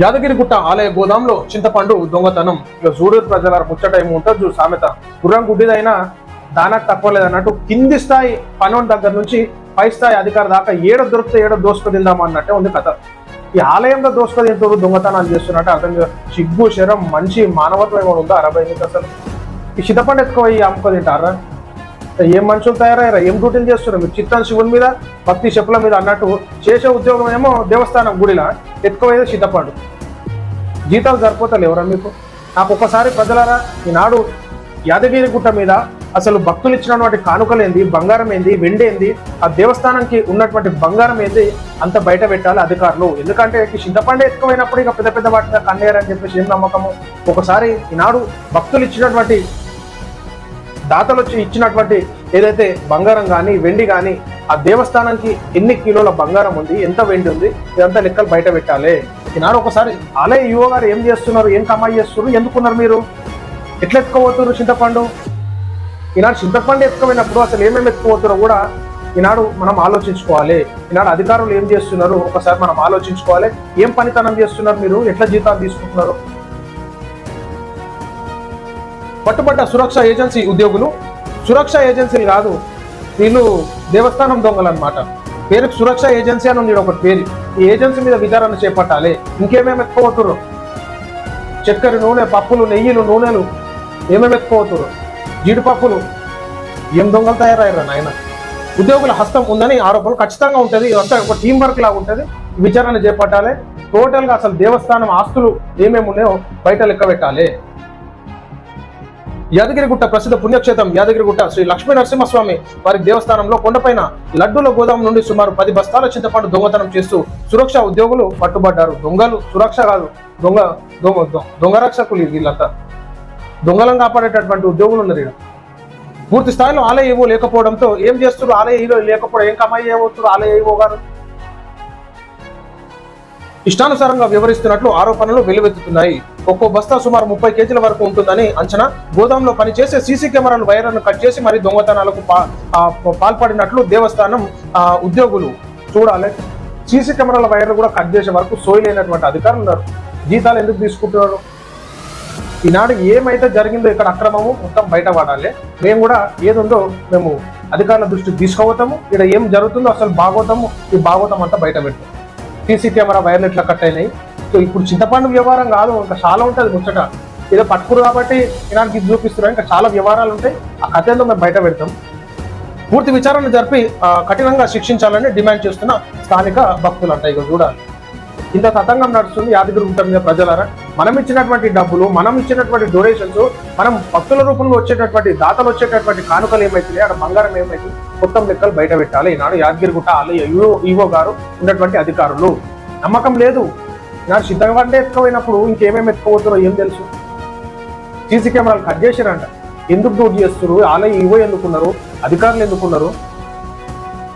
యాదగిరిగుట్ట ఆలయ గోదాంలో చింతపండు దొంగతనం. ఇక చూడూరు ప్రజల ముచ్చట ఏమి ఉంటుంది సామెత. గుర్రం గుడ్డిదైనా దానికి తక్కువ లేదన్నట్టు కింది స్థాయి పనుల దగ్గర నుంచి పై స్థాయి అధికారి దాకా ఏడ దొరికితే ఏడ దోసుకు తిందామా అన్నట్టే ఉంది కథ. ఈ ఆలయంలో దోసుకు తింటారు దొంగతనాలు చేస్తున్నట్టు అర్థం కాదు. సిగ్గు శరం మంచి మానవత్వం ఏమైనా ఉందా? అరవై ఎనిమిది అసలు. ఈ చింతపండు ఎత్తుకోయి అమ్ముకో తింటారా? ఏం మనుషులు తయారయ్యారా? ఏం డ్యూటీలు చేస్తున్నారు? మీరు చిత్తాన్ శివుని మీద భక్తి చెప్పుల మీద అన్నట్టు చేసే ఉద్యోగం ఏమో దేవస్థానం గుడిలా ఎక్కువైతే చిత్తపాడు జీతాలు సరిపోతారు ఎవరా మీకు? నాకు ఒక్కసారి ప్రజలారా ఈనాడు యాదగిరి గుట్ట మీద అసలు భక్తులు ఇచ్చినటువంటి కానుకలేంది బంగారం ఏంది వెండి ఏంది ఆ దేవస్థానానికి ఉన్నటువంటి బంగారం ఏంది అంత బయట పెట్టాలి అధికారులు. ఎందుకంటే ఈ ఎక్కువైనప్పుడు ఇక పెద్ద పెద్ద వాటిగా కన్నయ్యారని చెప్పేసి ఏం నమ్మకము? ఒకసారి ఈనాడు భక్తులు ఇచ్చినటువంటి దాతలు వచ్చి ఇచ్చినటువంటి ఏదైతే బంగారం కానీ వెండి కానీ ఆ దేవస్థానానికి ఎన్ని కిలోల బంగారం ఉంది ఎంత వెండి ఉంది ఇదంతా లెక్కలు బయట పెట్టాలి. ఈనాడు ఒకసారి ఆలయ యువ గారు ఏం చేస్తున్నారు ఏం కమాయి చేస్తున్నారు ఎందుకున్నారు మీరు? ఎట్లా ఎత్తుకోబోతున్నారు చింతపండు? ఈనాడు చింతపండు ఎత్తుకపోయినప్పుడు అసలు ఏమేమి ఎత్తుకోబోతున్నారో కూడా ఈనాడు మనం ఆలోచించుకోవాలి. ఈనాడు అధికారులు ఏం చేస్తున్నారు? ఒకసారి మనం ఆలోచించుకోవాలి. ఏం పనితనం చేస్తున్నారు మీరు? ఎట్లా జీతాలు తీసుకుంటున్నారు? పట్టుబడ్డ సురక్ష ఏజెన్సీ ఉద్యోగులు. సురక్ష ఏజెన్సీలు కాదు వీళ్ళు దేవస్థానం దొంగలు అనమాట పేరుకు సురక్ష ఏజెన్సీ అని ఉంది ఒకటి పేరు. ఈ ఏజెన్సీ మీద విచారణ చేపట్టాలి. ఇంకేమేమి ఎత్తుకోవతురు చక్కెర నూనె పప్పులు నెయ్యిలు నూనెలు ఏమేమి ఎత్తుకోవతురు జీడిపప్పులు ఏం దొంగలు తయారయ్యారు నాయన? ఉద్యోగుల హస్తం ఉందని ఆరోపణలు ఖచ్చితంగా ఉంటుంది. ఇదంతా ఒక టీం వర్క్ లాగా ఉంటుంది. విచారణ చేపట్టాలి. టోటల్గా అసలు దేవస్థానం ఆస్తులు ఏమేమి ఉన్నాయో బయట లెక్క పెట్టాలి. యాదగిరిగుట్ట ప్రసిద్ధ పుణ్యక్షేత్రం యాదగిరిగుట్ట శ్రీ లక్ష్మీ నరసింహస్వామి వారి దేవస్థానంలో కొండపైన లడ్డూల గోదాం నుండి సుమారు పది బస్తాల చింతపండు దొంగతనం చేస్తూ సురక్ష ఉద్యోగులు పట్టుబడ్డారు. దొంగలు సురక్ష కాదు దొంగ దొంగ దొంగ రక్షకులు వీళ్ళంతా. దొంగలను కాపాడేటటువంటి ఉద్యోగులు ఉన్నారు ఇక్కడ పూర్తి స్థాయిలో ఆలయ ఏవో లేకపోవడంతో ఏం చేస్తున్నారు ఆలయ హీరో లేకపోవడం ఏం కమాయి చేయబోతున్నారు ఆలయ ఏవో గారు? ఇష్టానుసారంగా వ్యవహరిస్తున్నట్లు ఆరోపణలు వెల్లువెత్తుతున్నాయి. ఒక్కో బస్తా సుమారు ముప్పై కేజీల వరకు ఉంటుందని అంచనా. గోదాంలో పనిచేసే సీసీ కెమెరాలు వైర్లను కట్ చేసి మరి దొంగతనాలకు పాల్పడినట్లు దేవస్థానం ఉద్యోగులు చూడాలి. సీసీ కెమెరాల వైర్లు కూడా కట్ చేసే వరకు సోయలేనటువంటి అధికారులు ఉన్నారు. జీతాలు ఎందుకు తీసుకుంటున్నారు? ఈనాడు ఏమైతే జరిగిందో ఇక్కడ అక్రమము మొత్తం బయట పడాలి. మేము కూడా ఏదుందో మేము అధికారుల దృష్టికి తీసుకుపోతాము. ఇక్కడ ఏం జరుగుతుందో అసలు బాగోతాము ఈ భాగవతం అంతా బయట పెడతాం. సీసీ కెమెరా వైర్లు ఇట్లా కట్ అయినాయి. సో ఇప్పుడు చింతపండు వ్యవహారం కాదు ఇంకా చాలా ఉంటుంది ముచ్చట. ఏదో పట్టుకురు కాబట్టి ఇలాంటి ఇది చూపిస్తున్నారు ఇంకా చాలా వ్యవహారాలు ఉంటాయి. ఆ కథ మేము బయట పెడతాం. పూర్తి విచారణ జరిపి ఆ, కఠినంగా శిక్షించాలని డిమాండ్ చేస్తున్న స్థానిక భక్తులు అంటాయి ఇక చూడాలి. ఇంత తతంగం నడుస్తుంది యాదగిరి గుట్ట మీద ప్రజలారా. మనం ఇచ్చినటువంటి డబ్బులు మనం ఇచ్చినటువంటి డొనేషన్స్ మనం భక్తుల రూపంలో వచ్చేటటువంటి దాతలు వచ్చేటటువంటి కానుకలు ఏమైతున్నాయి అక్కడ బంగారం ఏమైతుంది మొత్తం లెక్కలు బయట పెట్టాలి. ఈనాడు యాదగిరి గుట్ట ఆలయ ఈవో ఈవో గారు ఉన్నటువంటి అధికారులు. నమ్మకం లేదు. నాకు సిద్ధంగా ఎత్తుకపోయినప్పుడు ఇంకేమేమి ఎత్తుకోవద్దో ఏం తెలుసు? సీసీ కెమెరాలు కట్ చేశారంట. ఎందుకు డూట్ చేస్తున్నారు? ఆలయ ఈవో ఎందుకున్నారు అధికారులు ఎందుకున్నారు